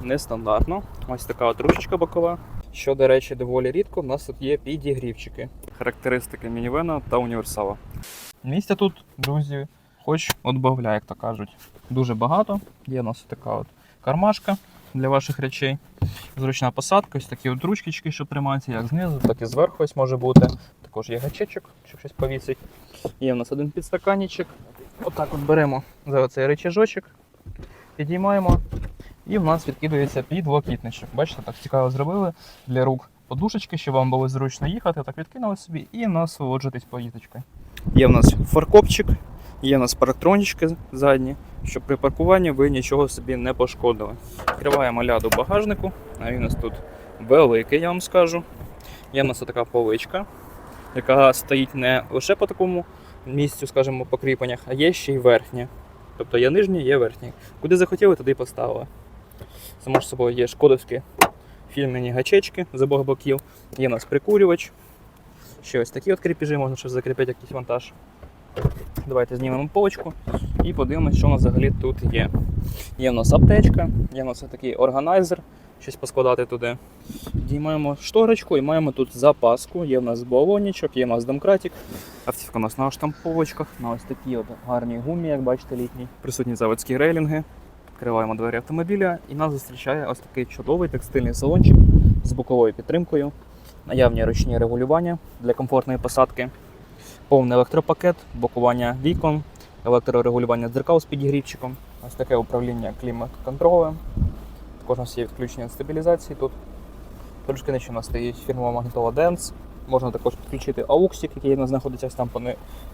нестандартно. Ось така от ручечка бокова. Що, до речі, доволі рідко, у нас тут є підігрівчики. Характеристики мінівена та універсала. Місця тут, друзі, хоч отбавляй, як то кажуть. Дуже багато. Є у нас така от кармашка для ваших речей. Зручна посадка, ось такі от ручки, що тримаються як знизу, так і зверху ось може бути. Також є гачечок, щоб щось повісить. Є у нас один підстаканничок. Отак от беремо за оцей речажочок, підіймаємо, і в нас відкидується підлокітничок. Бачите, так цікаво зробили для рук подушечки, щоб вам було зручно їхати. Так відкинули собі і насолоджуйтесь поїздочкою. Є в нас фаркопчик, є в нас парктронічки задні, щоб при паркуванні ви нічого собі не пошкодили. Відкриваємо ляду багажнику, він у нас тут великий, я вам скажу. Є в нас така поличка, яка стоїть не лише по такому місцю, скажімо, по кріпленнях, а є ще й верхнє. Тобто є нижнє, є верхнє. Куди захотіли, туди поставили. Само ж собою є шкодовські фільмені гачечки з обох боків. Є у нас прикурювач. Ще ось такі от кріпежі, можна щось закріпити, якийсь вантаж. Давайте знімемо полочку і подивимося, що у нас взагалі тут є. Є в нас аптечка, є в нас такий органайзер, щось поскладати туди. Діймаємо шторочку і маємо тут запаску. Є в нас балонічок, є в нас домкратик. Автівка у нас на штамповочках, на ось такі от гарні гумі, як бачите, літні. Присутні заводські рейлінги. Відкриваємо двері автомобіля і нас зустрічає ось такий чудовий текстильний салончик з боковою підтримкою, наявні ручні регулювання для комфортної посадки, повний електропакет, блокування вікон, електрорегулювання дзеркал з підігрівчиком, ось таке управління клімат-контролем. Також у нас є відключення стабілізації тут. Трошки нижче у нас стоїть фірмова магнітола Dance. Можна також підключити ауксик, який у нас знаходиться там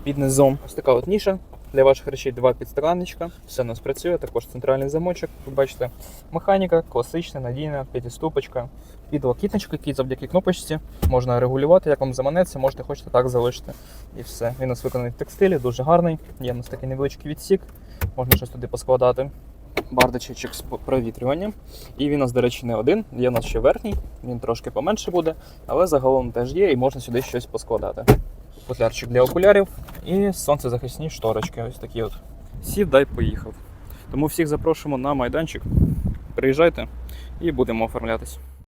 під низом. Ось така от ніша для ваших речей, два підстаканничка. Все у нас працює, також центральний замочок. Ви бачите, механіка, класична, надійна, п'ятиступочка. Підлокітничок, який завдяки кнопочці можна регулювати, як вам заманеться, можете хочете так залишити. І все. Він у нас виконаний в текстилі, дуже гарний. Є у нас такий невеличкий відсік, можна щось туди поскладати. Бардачечок з провітрюванням. І він у нас, до речі, не один. Є у нас ще верхній, він трошки поменше буде, але загалом теж є і можна сюди щось поскладати. Футлярчик для окулярів і сонцезахисні шторочки. Ось такі от. Сів, дай поїхав. Тому всіх запрошуємо на майданчик. Приїжджайте і будемо оформлятись.